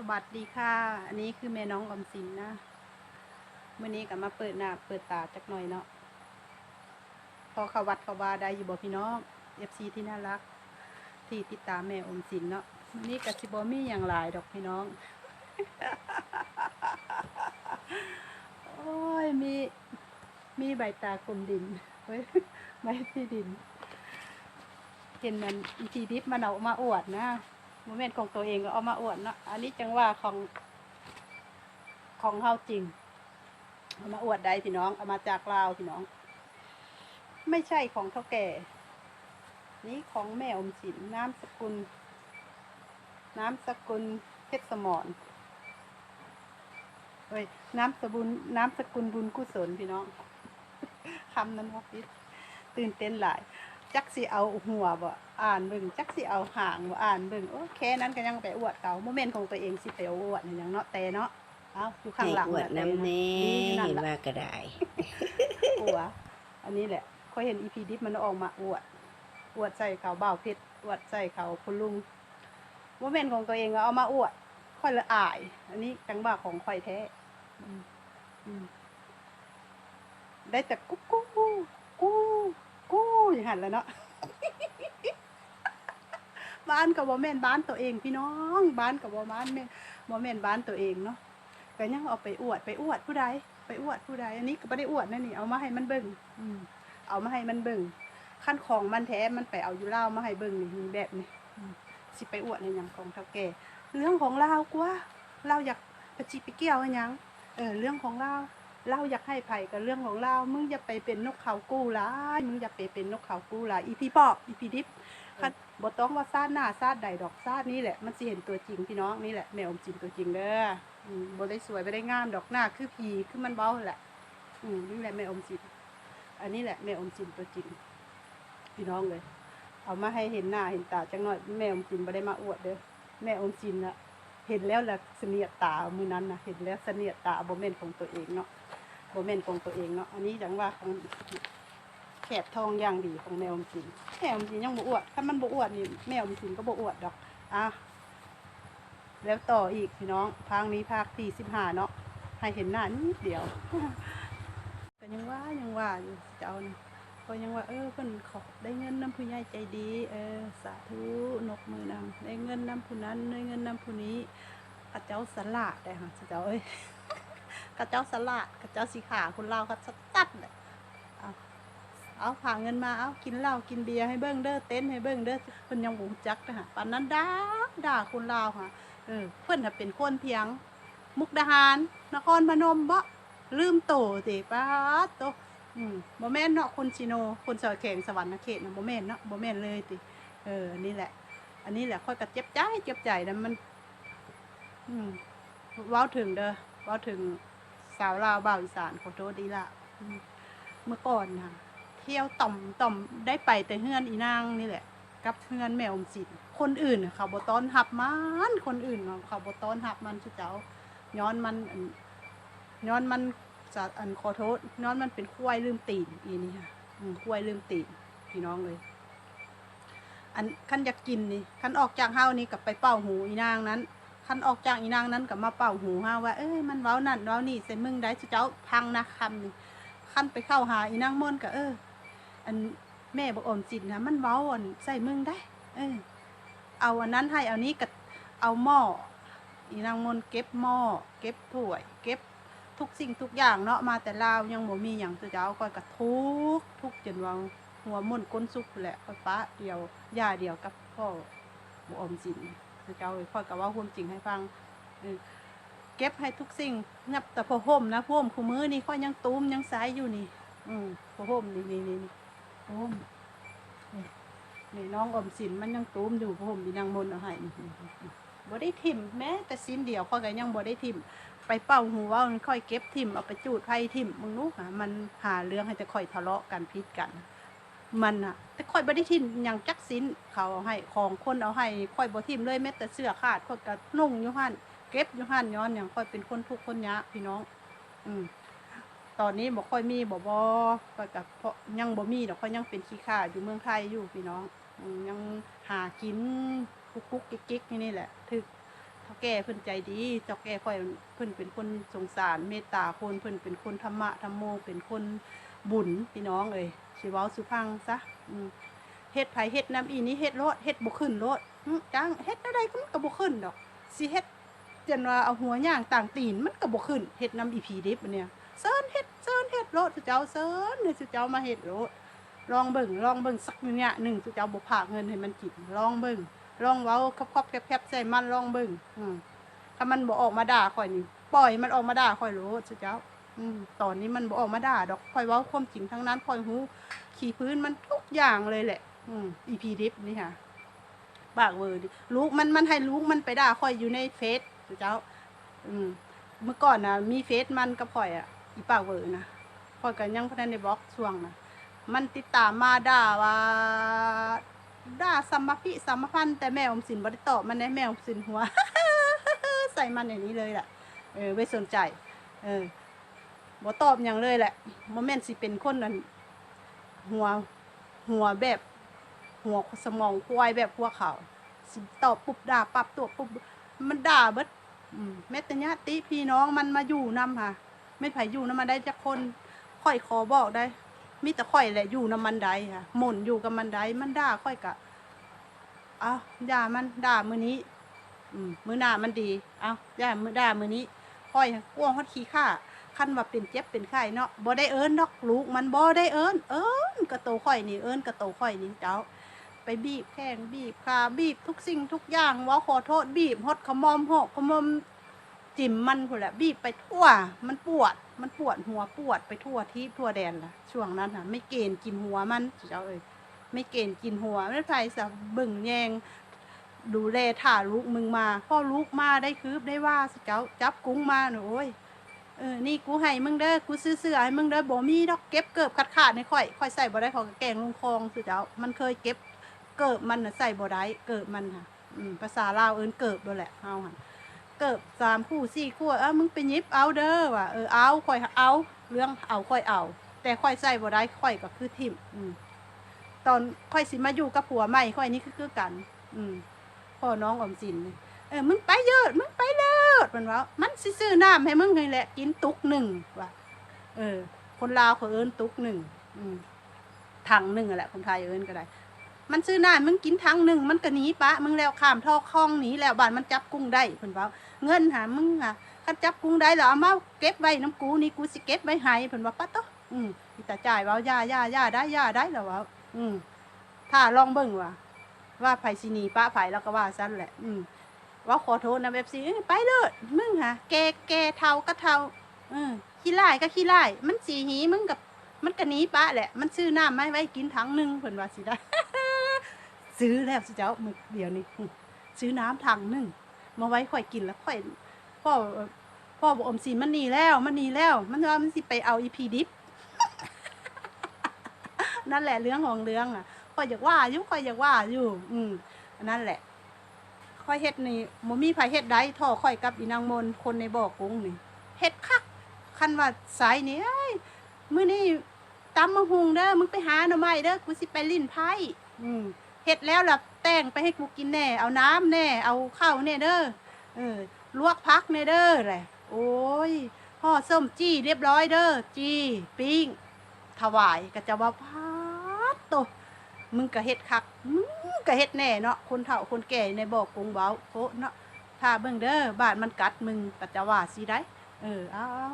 สวัสดีค่ะ อันนี้คือแม่น้องออมสินนะเมื่อนี้ก็มาเปิดหน้าเปิดตาจักหน่อยเนาะพอเขาวัดเขาว่าได้อยู่บ่พี่น้องเอฟซีที่น่ารัก ที่ติดตามแม่อมสินเนาะมื่อนี้กับสิบอมี่อย่างหลายดอกพี่น้อง โอ้ยมีมีใบตากลมดินเฮ้ยใบที่ดิน เห็นมันอีทีดิบมันเอามาอวดนะ โมเมนต์ของตัวเองก็เอามาอวดเนาะ อันนี้จังว่าของของเฮาจริง เอามาอวดได้พี่น้อง เอามาจากลาวพี่น้อง ไม่ใช่ของเท่าแก่ นี่ของแม่อมสินน้ำสกุล น้ำสกุลเพชรสมรเฮ้ยน้ำสกุลน้ำสกุลบุญกุศลพี่น้องคำนั้นว่าพิษตื่นเต้นหลาย จักสิเอาหัวบ่อ่านเบิ่งจักสิเอาหางบ่อ่านเบิ่งโอ้แค่นั้นก็ยังไปอวดเขาโมเมนต์ของตัวเองสิไปอวดอย่างเนาะแต่เนาะเอาอยู่ข้างหลังให้อวดน้ำแน่นี่นั่นเห็นล่ะว่าก็ได้อวดอันนี้แหละเขาเห็นอีพีดิฟมันออกมาอวด อวดใส่เขาเบ่าวเพชรอวดใส่เขาคุณลุงโมเมนต์ของตัวเองก็เอามาอวด ค่อยละอาย อันนี้จังบ่าของค่อยแท้อืมอืมได้แต่กุ๊กกู้กู้กู้ อย่างหันแล้วเนาะบ้านกับบ่แม่นบ้านตัวเองพี่น้องบ้านกับบ่บ้านแม่บ่แม่นบ้านตัวเองเนาะก็ยังเอาไปอวดไปอวดผู้ใดไปอวดผู้ใดอันนี้ก็ไม่ได้อวดนะนี่เอามาให้มันเบิ่งอืมเอามาให้มันเบิ่งขั้นของมันแท้มันไปเอาอยู่เล่ามาให้เบิ่งนี่มีแบบนี้สิไปอวดในหยังของเท่าแก่เรื่องของเรากว่าเราอยากไปจิไปเกี่ยวอันหยังเออเรื่องของเรา เราอยากให้ไผ่กับเรื่องของเรามึงอย่าไปเป็นนกเขากู้หลายมึงอย่าไปเป็นนกเขากู้หลายอีพีปอบอีพีดิบคันบ่ต้องว่าซาดหน้าซาดใดดอกซาดนี่แหละมันสิเห็นตัวจริงพี่น้องนี่แหละแม่อมจินตัวจริงเด้ออืมบ่ได้สวยบ่ได้งามดอกหน้าคือผีคือมันเบาแหละ อืมนี่แหละแม่อมจินอันนี้แหละแม่อมจินตัวจริง พี่น้องเลย เอามาให้เห็นหน้าเห็นตาจังหน่อยแม่อมจินบ่ได้มาอวดเด้อแม่อมจินน่ะเห็นแล้วละเสนียดตามื้อนั้นน่ะเห็นแล้วเสนียดตาบ่แม่นของตัวเองเนาะ บ่แมนของตัวเองเนาะอันนี้จังว่าของแขบทองอย่างดีของแมวอมสินแมวอมสินยังบ่อวดถ้ามันบ่อวดนี่แมวอมสินก็บ่อวดดอกอะแล้วต่ออีกพี่น้องภาคนี้ภาคที่สิบห้าเนาะให้เห็นหน้านิดเดียวก็ยังว่ายังว่าอยู่จะเอานะก็ยังว่าเออเพิ่นขอได้เงินน้ำผู้ใหญ่ใจดี เออสาธุนกมือนำได้เงินน้ำผู้นั้นได้เงินน้ำผู้นี้ข้าเจ้าสลาดได้ค่ะเจ้าเอ้ย ข้าเจ้าสลาดข้าเจ้าสีขาคนเราวเขาจัดเลยเอาเอาผ่าเงินมาเอากินเหล้ากินเบียร์ให้เบิ้งเด้อเต้นให้เบิ้งเด้อเพิ่นยังบูจักนะฮะปานนั้นด่าด่าคนลาค่ะเออเพิ่อนน่ะเป็นคนเพียง มุกดาหาร นครพนมบ่ลืมโตติป้าโตอืมบ่แม่นเนาะคนชิโนคนสอยแข่งสวรรค์เขตนะบ่แม่นเนาะบ่แม่นเลยติเออนนี้แหละ อันนี้แหละค่อยก็เจ็บใจเจ็บใจนะมัน อืมเว้าถึงเด้อเว้าถึง สาวลาวบ่าวอีสานขอโทษดีละเมื่อก่อนค่ะ เที่ยวต่อมต่อมได้ไปแต่เฮือนอีนางนี่แหละ กับเฮือนแมวอมสินคนอื่นเขาบ่ต้อนหับมันคนอื่นเขาบ่ต้อนหับมันคือเจ้าย้อนมันย้อนมันจะอันขอโทษย้อนมันเป็นควายลืมตีนอีนี่ค่ะควายลืมตีนพี่น้องเลย อันคันอยากกินนี่คันออกจากเฮานี่กับไปเป่าหูอีนางนั้น คันออกจากอีนางนั้นกับมาเป่าหูฮาว่าเอ้ยมันเว้านั่นเว้านี่ใส่มึงได้สิเจ้าพังนะคำนี่ขั้นไปเข้าหาอีนางมนต์ก็เออ อันแม่บอกอมจิตนะมันเว้าอันใส่มึงได้ เออ เอาอันนั้นให้เอานี้กับเอาหม้ออีนางมนต์เก็บหม้อเก็บถ้วย เก็บทุกสิ่งทุกอย่างเนาะมาแต่ลาวยังบ่มีอย่างตัวเจ้าก็กระทุกทุกจนว่าหัวม่นก้นสุกแหละป้าเดียวย่าเดียวกับพ่อบ่อมจิน ตัวเจ้าค่อยกับว่าความจริงให้ฟังเก็บให้ทุกสิ่งนับแต่ผ้าห่มนะผ้าห่มคู่มือนี่ค่อยยังตูมยังสายอยู่นี่ อืมผ้าห่มนี่นี่นี่นี่ผ้าห่มนี่น้องอมสินมันยังตูมอยู่ผ้าห่มมีนางมนต์เอาให้บ่ได้ทิมแม้ แต่สิ้นเดียวค่อยก็ยังบ่ได้ทิมไปเป่าหูว่ามันค่อยเก็บทิมเอาไปจูดไผ่ทิมมึงนู้หะมันหาเรื่องให้แต่ค่อยทะเลาะกันพิษกัน มันอะแต่ค่อยบ่ได้ทิมหยังจักสินเขาเอาให้ของคนเอาให้ค่อยบ่ทิมเลยแม้แต่เสื้อขาดค่อยก็นุ่งอยู่หั่นเก็บอยู่หันย้อนอย่างค่อยเป็นคนทุกข์คนยะพี่น้อง อืมตอนนี้บ่ค่อยมีบ่บ่ก็กับเพราะยังบ่มีดอกค่อยยังเป็นขี้ข้าอยู่เมืองไทยอยู่พี่น้องยังหากินกุ๊กกุ๊กกิ๊กกิ๊กนี่นี่แหละถึกเฒ่าแก่เพิ่นใจดีเฒ่าแก่ค่อยเพิ่นเป็นคนสงสารเมตตาคนเพิ่นเป็นคนธรรมะธรรมโมเป็นคน บุญพี่น้องเอ้ยสิเว้าสุพังซะเฮ็ดไผเฮ็ดน้ำอีนี้เฮ็ดโลดเฮ็ดบ่ขึ้นโลดจังเฮ็ดอะไรก็มันก็บ่ขึ้นดอกสิเฮ็ดจนว่าเอาหัวย่างต่างตีนมันก็บ่ขึ้นเฮ็ดน้ำอีผีดิบเนี่ยเซิร์นเฮ็ดเซิร์นเฮ็ดโลดสุเจ้าเซิร์นเนี่ยสุเจ้ามาเฮ็ดโลดลองเบิ่งลองเบิ่งสักเนี่ยหนึ่งสุเจ้าบ่พาเงินให้มันกินลองเบิ่งลองเว้าครอบๆแคบๆใส่มันลองเบิ่งอืมถ้ามันบ่ออกมาด่าข่อยนี่ปล่อยมันออกมาด่าข่อยโลดสุเจ้า อืมตอนนี้มันบออกมาด่าดอกข่อยเว้าความจริงทั้งนั้นข่อยฮู้ขี่พื้นมันทุกอย่างเลยแหละ อืมอีพีดิฟนี่ค่ะปากเวอร์ดิลูกมันมันให้ลูกมันไปด่าข่อยอยู่ในเฟซสุเจ้า อืมเมื่อก่อนนะมีเฟซมันกับข่อยอะ อีปากเวอร์นะข่อยก็ยังพันในบล็อกช่วงนะมันติดตามมาด่าว่าด่าสัมมาพิสัมมาพันธ์แต่แม่อมสินบริตอบมันได้แม่อมสินหัว ใส่มันอย่างนี้เลยแหละเออไม่สนใจ เออ บ่ตอบอย่างเลยแหละโมเมนต์สิเป็นคนนั้นหัวหัวแบบ หัวสมองควายแบบพวกเขาสิตอบปุ๊บด่าปับตัวปุ๊บมันด่าเบิดแม้แต่ญาติพี่น้องมันมาอยู่นำค่ะไม่ไผอยู่นำมาได้จักคนค่อยขอบอกได้มีแต่ค่อยแหละอยู่นำมันใดค่ะหม่นอยู่กับมันใดมันด่าค่อยกะเอาด่ามันด่ามือนี้อืมือหน้ามันดี เอาด่ามือด่ามือนี้ค่อยกวงฮอดขี้ข้า คันว่าเป็นเจ็บเป็นไข้เนาะบ่ได้เอิ้นดอกลูกมันบ่ได้เอิ้นเอิ้นกระโตค่อยนี่เอิ้นกระโตค่อยนี่เจ้า ไปบีบแข้งบีบขาบีบทุกสิ่งทุกอย่างว่าขอโทษบีบฮดขมอมหอกขมอมจิ้มมันพุ่นแหละบีบไปทั่ว มันปวด มันปวดหัวปวดไปทั่วที่ทั่วแดนล่ะ ช่วงนั้นน่ะ ไม่เกณฑ์กินหัวมันเจ้าเอ้ยไม่เกณฑ์กินหัวไม่ไผสะบิ่งแยงดูแลถ่าลูกมึงมาพ่อลูกมาได้คืบได้ว่าสเจ้าจับกุ้งมาหนูโอ้ย เออ นี่กูให้มึงเด้อ กูซื้อเสื้อให้มึงเด้อบ่มีดอกเก็บเกิบขาดขาดในข่อยข่อยใส่บ่ได้ขอแกงลงคลองสิเจ้ามันเคยเก็บเกิบมันน่ะใส่บ่ได้เกิบมันค่ะอืมภาษาลาวเอิ้นเกิบด้วยแหละเฮาค่ะเกิบสามคู่สี่คู่เอ้ามึงไปยิบเอาเด้อว่ะเออเอาข่อยเอา เรื่องเอาข่อยเอา แต่ข่อยใส่บ่ได้ข่อยก็คือทิ่มอืมตอนข่อยสิมาอยู่กับผัวใหม่ข่อยนี่คือคือกัน อืมพ่อน้องอมสินนี่ เออมึงไปเยอะมึงไปเลิศมันว่ามันซื้อน้ำให้มึงนี่แหละ กินตุกหนึ่งว่ะเออ คนลาวเขาเอิ้นตุกหนึ่งถังหนึ่งอะแหละคนไทยเอิ้นก็ได้ มันซื้อน้ำมึงกินถังหนึ่งมันก็หนีปะมึงแล้วข้ามท่อคลองหนีแล้วบ้านมันจับกุ้งได้เพิ่นว่าเงินหามึงอะคันจับกุ้งได้แล้วเอามาเก็บไว้น้ำกูนี่กูสิเก็บไว้ให้เพิ่นว่าปะโตะอืมพี่ตาจ่ายเว่าย่าย่าย่าได้ย่าได้แล้วว่าอืมถ้าลองเบิ่งว่าว่าไผสินีป้าไผแล้วก็ว่าซั่นแหละ อืม ว่าขอโทษนะเว็บซีไปเลิศมึงฮะแกแกเทาก็เทาเออขี้ไล่ก็ขี้ไล่มันสีหีมึงกับมันก็หนีป้าแหละ มันซื้อน้ำไม่ไว้กินถังหนึ่งเพิ่นว่าสิได้ซื้อแล้วสิเจ้ามึกเดี๋ยวนี่อืมซื้อน้ำถังหนึ่งมาไว้ค่อยกินแล้วค่อยพ่อพ่อบอกอมสีมันหนีแล้ว มันหนีแล้ว มันว่ามันสิไปเอาอีพีดิฟนั่นแหละเรื่องของเรื่องอะข่อยอยากว่าอยู่ข่อยอยากว่าอยู่ อืมนั่นแหละ ข่อยเฮ็ดนี่บ่มีไผเฮ็ดได้ท่อข่อยกับอีนางมนคนในบ่อกุ้งนี่เฮ็ดคักคันว่าสายนี่เอ้ยมื้อนี้ตำมะฮุงเด้อมึงไปหาหน่อไม้เด้อกูสิไปลิ้นไผ่อืมเฮ็ดแล้วล่ะแต่งไปให้กูกินแน่ เอาน้ำแน่ เอาข้าวแน่เด้อเออลวกพักแน่เด้อแหละโอ้ยห่อส้มจี้เรียบร้อยเด้อจี้ปิ้งถวายก็จะว่าพาดโต มึงก็เฮ็ดคักมึงก็เฮ็ดแน่เนาะคนเฒ่าคนแก่ในบอกกงเว้าโพะเนาะถ้าเบิ่งเด้อบาดมันกัดมึงก็จะว่าสิได้เออเอาเอา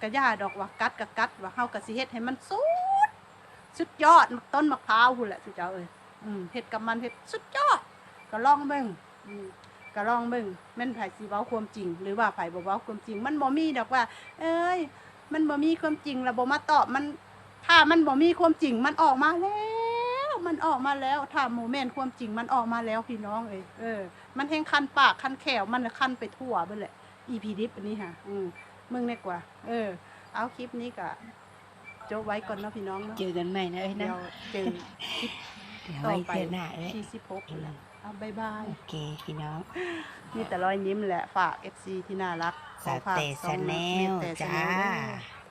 ก็ย่าดอกว่ากัดก็กัดว่าเฮาก็สิเฮ็ดให้มันสุดสุดยอดต้นมะพร้าวพุ่นแหละสิเจ้าเอ้ยอืมเฮ็ดกับมันเฮ็ดสุดยอดก็ลองเบิ่งอืมก็ลองเบิ่งแม่นไผสิเว้าความจริง หรือว่าไผบ่เว้าความจริง มันบ่มีดอกว่า เอ้ยมันบ่มีความจริงแล้วบ่มาตอบมัน ถ้ามันบ่มีความจริงมันออกมาแล้ว มันออกมาแล้วถ้าโมเมนต์ความจริงมันออกมาแล้วพี่น้องเอ้ยเออ มันแห้งคันปากคันแขวมันน่ะคันไปทั่วเบิดแหละ EP ดิฟอันนี้ค่ะอืมมึงเนี่ยกว่า เออ เอาคลิปนี้ก็จบไว้ก่อนเนาะพี่น้องเนาะเจอกันใหม่นะเอ้ยเดี๋นะยวเจอคลิปเดี๋ยวต่อไว้ไปเจอหน้าเลยที่สิบหกแล้วเอาบายบาย โอเคพี่น้อง มีแต่รอยยิ้มแหละฝาก FC ที่น่ารักของสาฝากเตสชองแนเมลตแต่จ้า Channel เด้อ